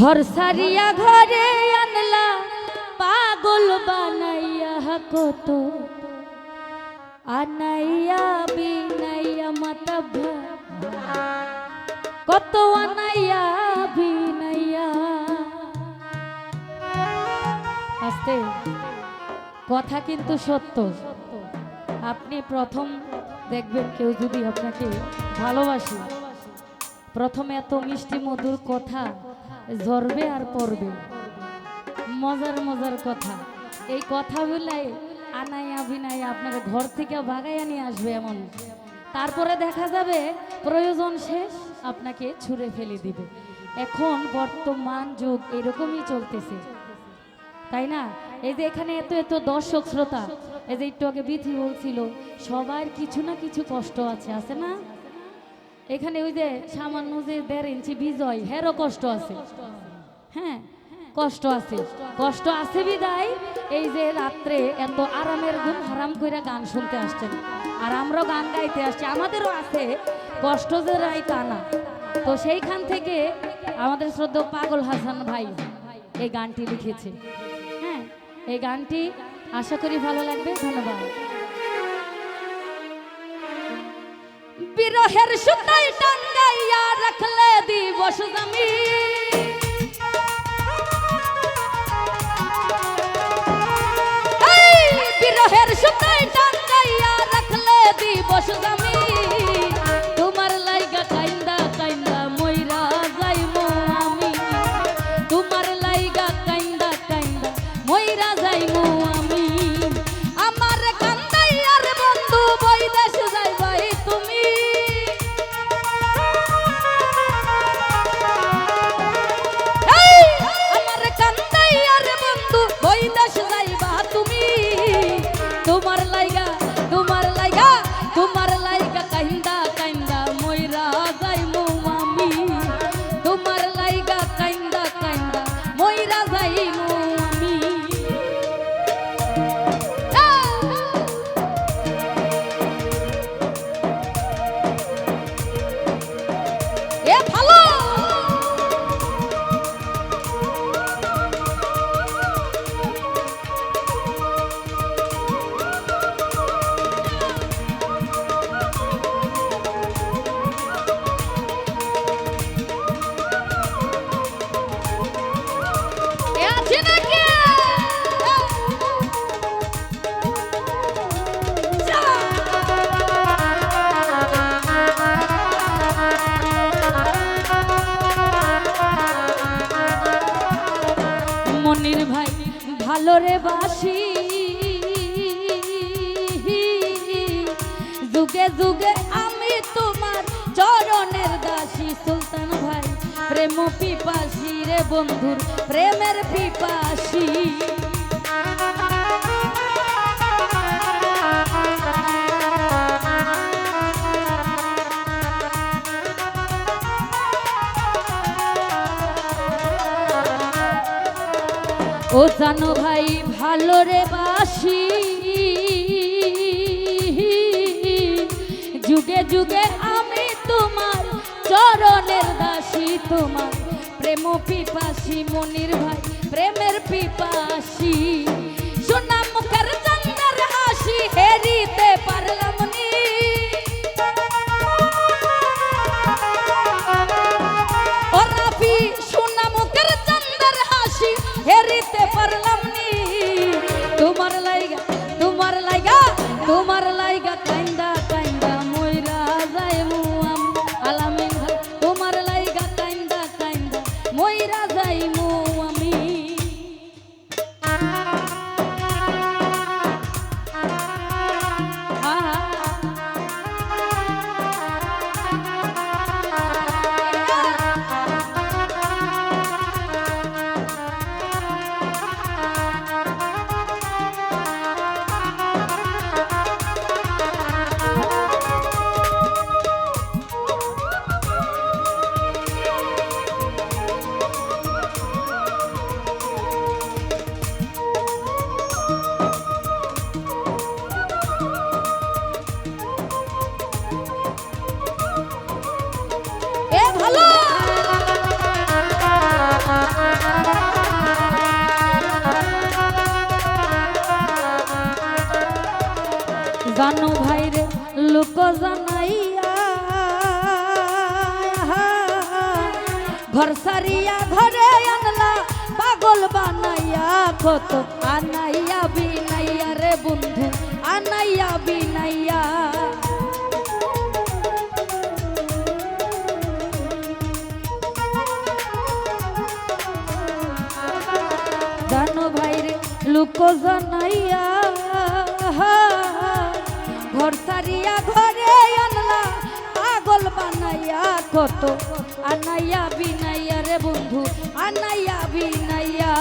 ঘর সারিয়া ঘরে আনলা, পাগল বানাইয়া কত। আনাইয়া, বিনাইয়া মাতাভ কত আনাইয়া, বিনাইয়া। আস্তে, কথা কিন্তু সত্য। আপনি প্রথম দেখবেন কেউ যদি আপনাকে ভালোবাসে। প্রথমে এত মিষ্টি মধুর কথা ঝরবে আর পড়বে। মজার মজার কথা। এই কথাগুলাই আনাই আবিনাই আপনার ঘর থেকে ভাগাইয়া নিয়ে আসবে এমন। তারপরে দেখা যাবে প্রয়োজন শেষ আপনাকে ছুঁড়ে ফেলে দিবে। এখন বর্তমান যুগ এরকমই চলতেছে। তাই না? এই যে এখানে এত এত দর্শক, শ্রোতা, এই যে একটু আগে বিধি বলছিল, সবার কিছু না কিছু কষ্ট আছে আছে না? এখানে ওই যে সামান্য যে দেড় ইঞ্চি বিজয়, হেরও কষ্ট আছে। হ্যাঁ কষ্ট আছে। কষ্ট আছে বিদায়। এই যে রাত্রে এত আরামের ঘুম হারাম কইরা গান শুনতে আসছেন। আর আমরাও গান গাইতে আসছি। আমাদেরও আছে কষ্ট যে রাই তা না। তো সেইখান থেকে আমাদের শ্রদ্ধা পাগল হাসান ভাই এই গানটি লিখেছে। হ্যাঁ এই গানটি আশা করি ভালো লাগবে। ধন্যবাদ। বিরহের সুতাই টাঙ্গাইয়া রাখলে দিবস জমি। যুগে আমি তোমার চরণের দাসী সুলতান ভাই। প্রেম পিপাসী রে বন্ধুর, প্রেমের পিপাসী। ও জানো ভাই, ভালো রে বাসি যুগে আমি তোমার, চরণের দাসী তোমার। প্রেম পিপাসি মনির ভাই, প্রেমের পিপাসি। সুনাম মুখের চন্দ্রের হাসি হেরিতে পারলাম জানো ভাই রে লোক জানাইয়া, ঘর সারিয়া ঘরে আনলা, পাগল বানাইয়া, কত আনাইয়া বিনাইয়া রে বন্ধু, আনাইয়া বিনাইয়া। জানো ভাই রে লোক জানাইয়া ঘর সারিয়া ঘরে আনলা, পাগল বানাইয়া কত। আনাইয়া বিনাইয়া রে বন্ধু, আনাইয়া বিনাইয়া।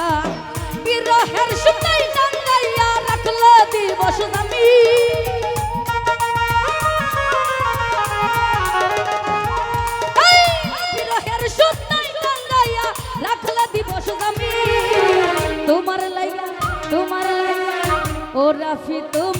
বিরহের সুতাই টাঙ্গাইয়া রাখল দিবস দামি তোমার লাইগা তোমার লাইগা, ও রাফি তোমার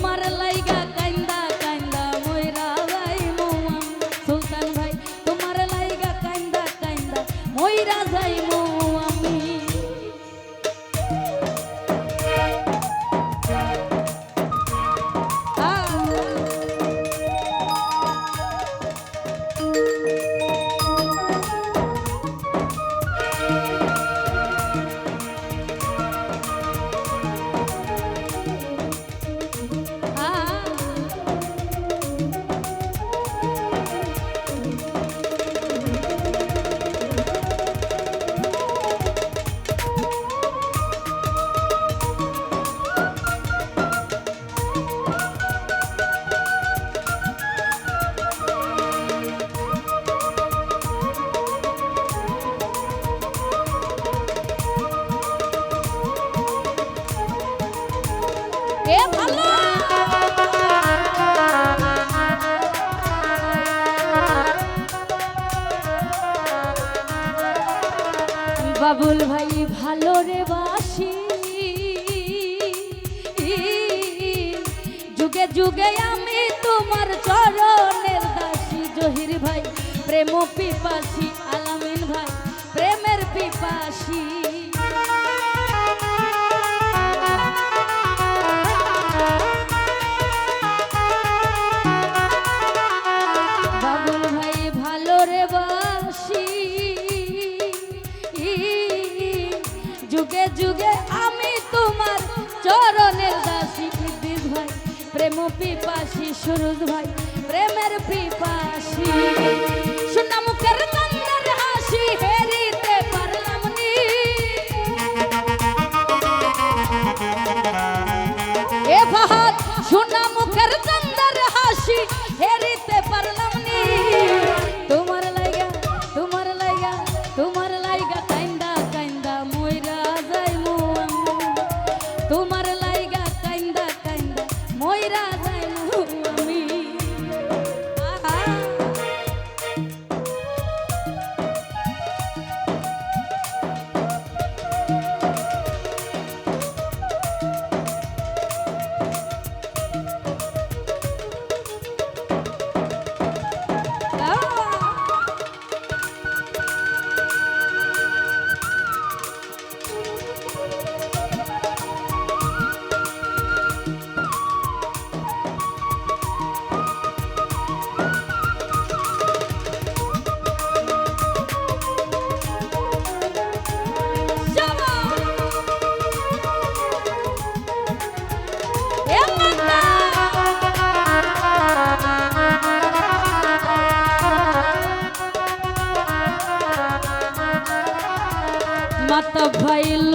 বাবুল ভাই, ভালো রে বাসি। যুগে যুগে আমি তোমার চরণের দাসী, জহির ভাই, প্রেম পিপাসী।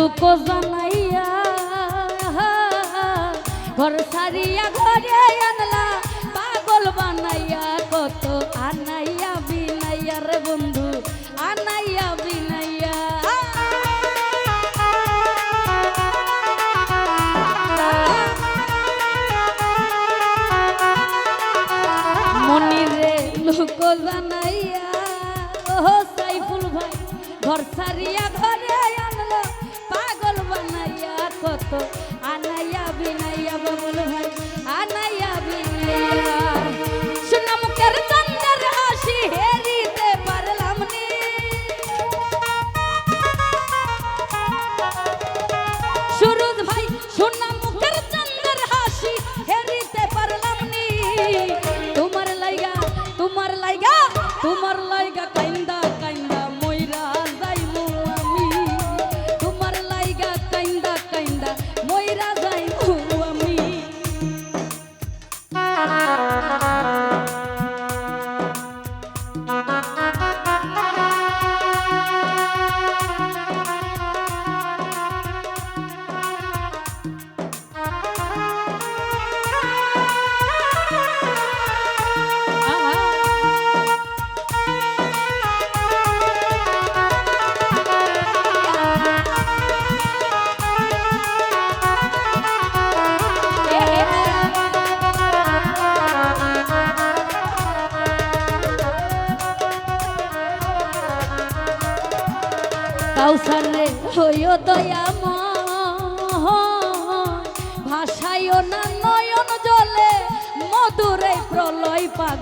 লোক জানাইয়া ঘর সারিয়া ঘরে আনলা, পাগল বানাইয়া কত আনাইয়া বিনাইয়া রে বন্ধু, আনাইয়া বিনাইয়া। মনিরে লোক জানাইয়া, ও সাইফুল ভাই, ঘর সারিয়া ঘরে আমার লাইগা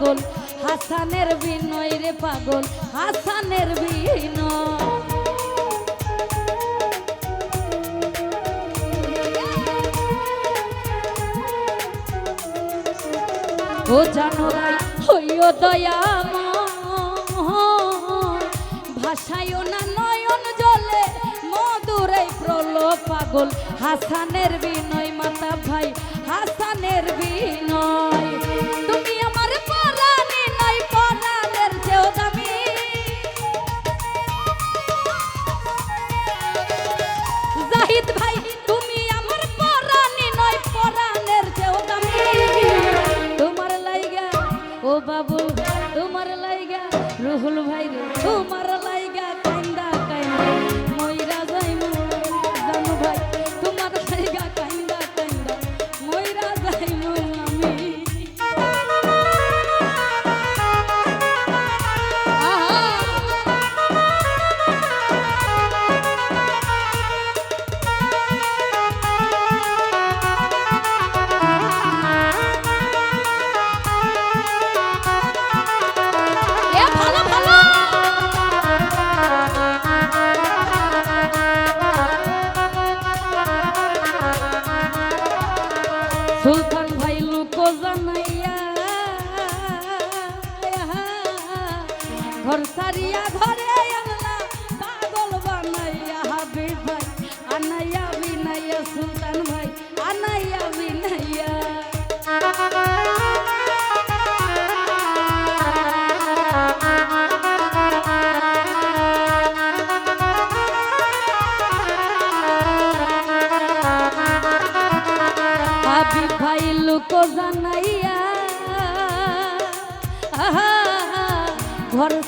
পাগল। হাসানের বিনয় রে পাগল, হাসানের বিনয়। ও জানো হইও দয়া ভাষায় না নয়ন জলে, মধুরাই প্রল পাগল। হাসানের বিনয় মাতা ভাই, হাসানের বিনয়।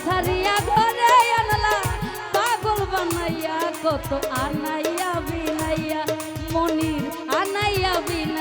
সারিয়া ঘরে আনলা পাগল বানাইয়া কত আনাইয়া বিনাইয়া মনির আনাইয়া বিনাইয়া।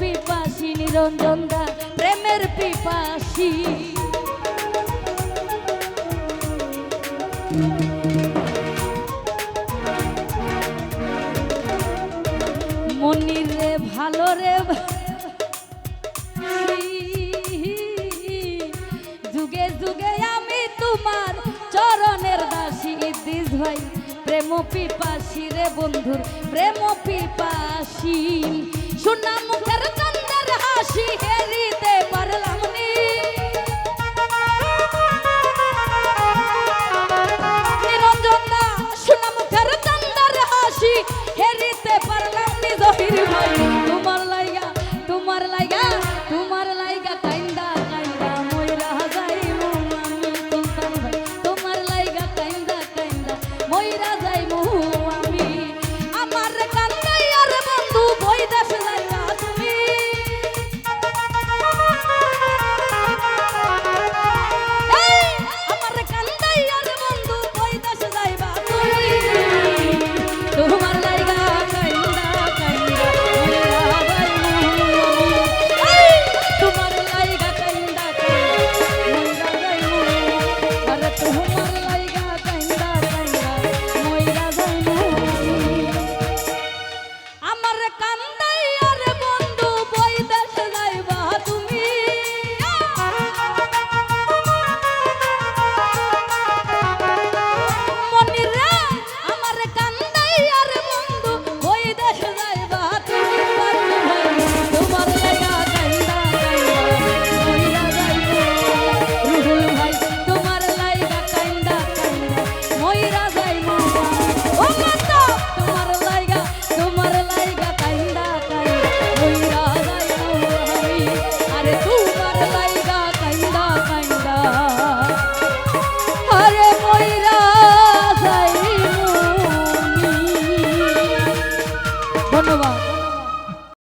পিপাসি, নিরঞ্জন দা, প্রেমের পিপাসি। মনির রে ভালো রে যুগে যুগে আমি তোমার চরণের দাসী দিস ভাই। প্রেম পিপাসী রে বন্ধুর, প্রেম পিপাসি। সুনাম